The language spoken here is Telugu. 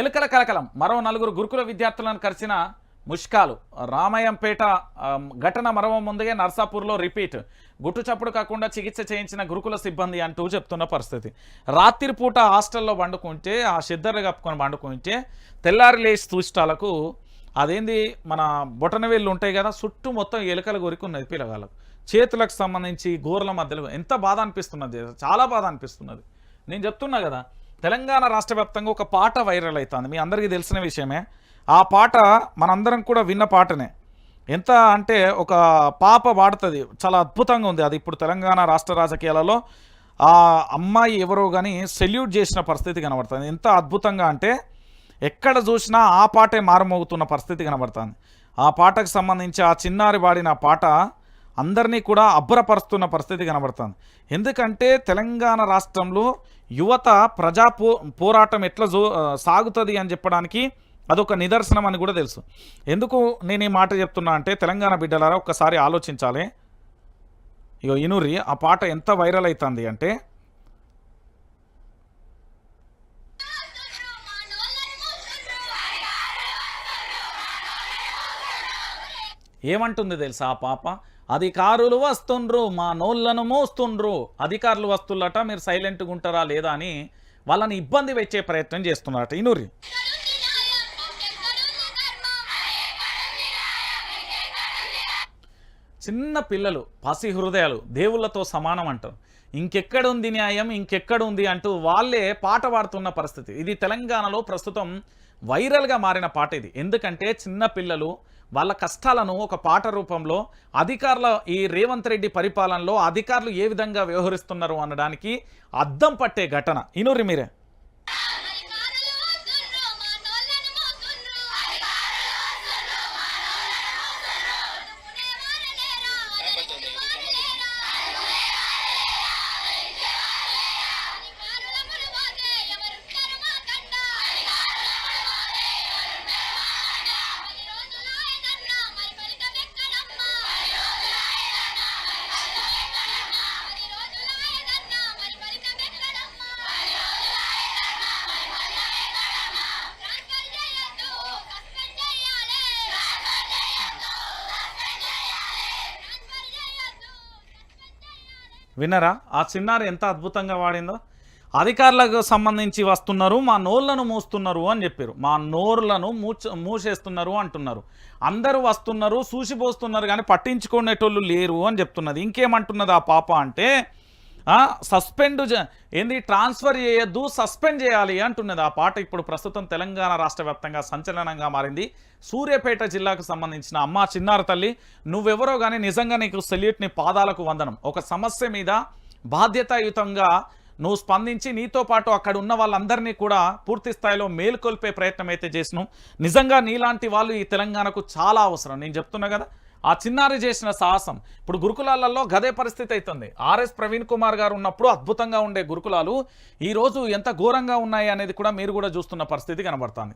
ఎలుకల కలకలం. మరో నలుగురు గురుకుల విద్యార్థులను కలిసిన ముష్కాలు. రామయంపేట ఘటన మరవ ముందుగా నర్సాపూర్లో రిపీట్. గుట్టు చప్పుడు కాకుండా చికిత్స చేయించిన గురుకుల సిబ్బంది అంటూ చెప్తున్న పరిస్థితి. రాత్రిపూట హాస్టల్లో వండుకుంటే ఆ సిద్ధర్లు కప్పుకొని వండుకుంటే తెల్లారి లేచి తూష్టాలకు అదేంది మన బొటనవేళ్ళు ఉంటాయి కదా చుట్టూ మొత్తం ఎలుకలు కొరికున్నది పిల్లగాళ్ళకు. చేతులకు సంబంధించి గోర్ల మధ్యలో ఎంత బాధ అనిపిస్తున్నది చాలా బాధ అనిపిస్తున్నది. నేను చెప్తున్నా కదా తెలంగాణ రాష్ట్ర వ్యాప్తంగా ఒక పాట వైరల్ అవుతుంది మీ అందరికీ తెలిసిన విషయమే. ఆ పాట మనందరం కూడా విన్న పాటనే. ఎంత అంటే ఒక పాప పాడుతుంది. చాలా అద్భుతంగా ఉంది. అది ఇప్పుడు తెలంగాణ రాష్ట్ర రాజకీయాలలో ఆ అమ్మాయి ఎవరో కానీ సెల్యూట్ చేసిన పరిస్థితి కనబడుతుంది. ఎంత అద్భుతంగా అంటే ఎక్కడ చూసినా ఆ పాటే మారుమోగుతున్న పరిస్థితి కనబడుతుంది. ఆ పాటకు సంబంధించి ఆ చిన్నారి పాడిన పాట అందరినీ కూడా అబ్బురపరుస్తున్న పరిస్థితి కనబడుతుంది. ఎందుకంటే తెలంగాణ రాష్ట్రంలో యువత ప్రజా పో పోరాటం ఎట్లా జో సాగుతుంది అని చెప్పడానికి అదొక నిదర్శనం అని కూడా తెలుసు. ఎందుకు నేను ఈ మాట చెప్తున్నా అంటే తెలంగాణ బిడ్డలారా ఒక్కసారి ఆలోచించాలి. ఇగో ఇనురి ఆ పాట ఎంత వైరల్ అవుతుంది అంటే ఏమంటుంది తెలుసా ఆ పాప? అధికారులు వస్తుండ్రు మా నోళ్ళను మోస్తుండ్రు. అధికారులు వస్తుల్లట మీరు సైలెంట్గా ఉంటారా లేదా అని వాళ్ళని ఇబ్బంది పెట్టే ప్రయత్నం చేస్తున్నారట ఇనూరి చిన్న పిల్లలు పసి హృదయాలు దేవుళ్ళతో సమానం అంటారు ఇంకెక్కడుంది న్యాయం ఇంకెక్కడుంది అంటూ వాళ్ళే పాట పాడుతున్న పరిస్థితి. ఇది తెలంగాణలో ప్రస్తుతం వైరల్గా మారిన పాట ఇది. ఎందుకంటే చిన్న పిల్లలు వాళ్ళ కష్టాలను ఒక పాట రూపంలో అధికారుల ఈ రేవంత్ రెడ్డి పరిపాలనలో అధికారులు ఏ విధంగా వ్యవహరిస్తున్నారు అనడానికి అద్దం పట్టే ఘటన. ఇనురి మీరే. విన్నరా? ఆ చిన్నారు ఎంత అద్భుతంగా వాడిందో? అధికారులకు సంబంధించి వస్తున్నారు మా నోళ్ళను మూస్తున్నారు అని చెప్పారు. మా నోర్లను మూచ మూసేస్తున్నారు అంటున్నారు. అందరూ వస్తున్నారు చూసిపోస్తున్నారు కానీ పట్టించుకునేటోళ్ళు లేరు అని చెప్తున్నది. ఇంకేమంటున్నది ఆ పాప అంటే సస్పెండ్ ఏంది ట్రాన్స్ఫర్ చేయొద్దు సస్పెండ్ చేయాలి అంటున్నది. ఆ పాట ఇప్పుడు ప్రస్తుతం తెలంగాణ రాష్ట్ర సంచలనంగా మారింది. సూర్యాపేట జిల్లాకు సంబంధించిన అమ్మ చిన్నారు తల్లి నువ్వెవరో కానీ నిజంగా నీకు సెల్యూట్ నీ పాదాలకు వందనం. ఒక సమస్య మీద బాధ్యతాయుతంగా నువ్వు స్పందించి నీతో పాటు అక్కడ ఉన్న వాళ్ళందరినీ కూడా పూర్తి స్థాయిలో మేలుకొల్పే ప్రయత్నం అయితే చేసినావు నిజంగా నీలాంటి వాళ్ళు ఈ తెలంగాణకు చాలా అవసరం. నేను చెప్తున్నా కదా ఆ చిన్నారి చేసిన సాహసం. ఇప్పుడు గురుకులాలలో గదే పరిస్థితి అవుతుంది ఆర్ఎస్ ప్రవీణ్ కుమార్ గారు ఉన్నప్పుడు అద్భుతంగా ఉండే గురుకులాలు ఈరోజు ఎంత ఘోరంగా ఉన్నాయి అనేది కూడా మీరు కూడా చూస్తున్న పరిస్థితి కనబడుతుంది.